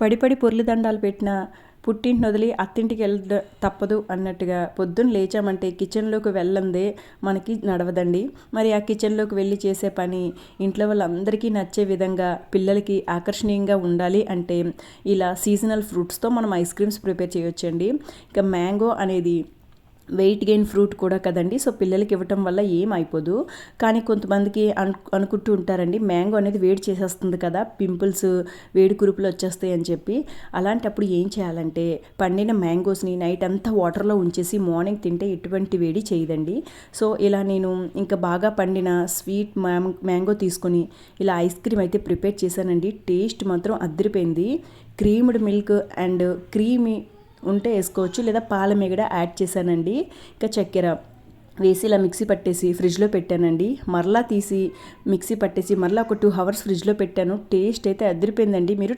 పడిపడి పొర్లి దండాలు పెట్టిన పుట్టింటిని వదిలి అత్తింటికి వెళ్ళ తప్పదు అన్నట్టుగా పొద్దున్న లేచామంటే కిచెన్లోకి వెళ్ళందే మనకి నడవదండి. మరి ఆ కిచెన్లోకి వెళ్ళి చేసే పని ఇంట్లో వాళ్ళందరికీ నచ్చే విధంగా పిల్లలకి ఆకర్షణీయంగా ఉండాలి అంటే ఇలా సీజనల్ ఫ్రూట్స్తో మనం ఐస్ క్రీమ్స్ ప్రిపేర్ చేయొచ్చండి. ఇక మ్యాంగో అనేది వెయిట్ గెయిన్ ఫ్రూట్ కూడా కదండి. సో పిల్లలకి ఇవ్వటం వల్ల ఏం అయిపోదు. కానీ కొంతమందికి అను అనుకుంటూ ఉంటారండి మ్యాంగో అనేది వేడి చేసేస్తుంది కదా పింపుల్స్ వేడి కురుపులు వచ్చేస్తాయి అని చెప్పి. అలాంటప్పుడు ఏం చేయాలంటే పండిన మ్యాంగోస్ని నైట్ అంతా వాటర్లో ఉంచేసి మార్నింగ్ తింటే ఎటువంటి వేడి చేయదండి. సో ఇలా నేను ఇంకా బాగా పండిన స్వీట్ మ్యాంగో తీసుకొని ఇలా ఐస్ క్రీమ్ అయితే ప్రిపేర్ చేశానండి. టేస్ట్ మాత్రం అదిరిపోయింది. క్రీమ్డ్ మిల్క్ అండ్ క్రీమీ ఉంటే వేసుకోవచ్చు. లేదా పాల మిగడ యాడ్ చేశానండి. ఇంకా చక్కెర వేసి ఇలా మిక్సీ పట్టేసి ఫ్రిడ్జ్లో పెట్టానండి. మరలా తీసి మిక్సీ పట్టేసి మరలా ఒక టూ అవర్స్ ఫ్రిడ్జ్లో పెట్టాను. టేస్ట్ అయితే అదిరిపోయిందండి. మీరు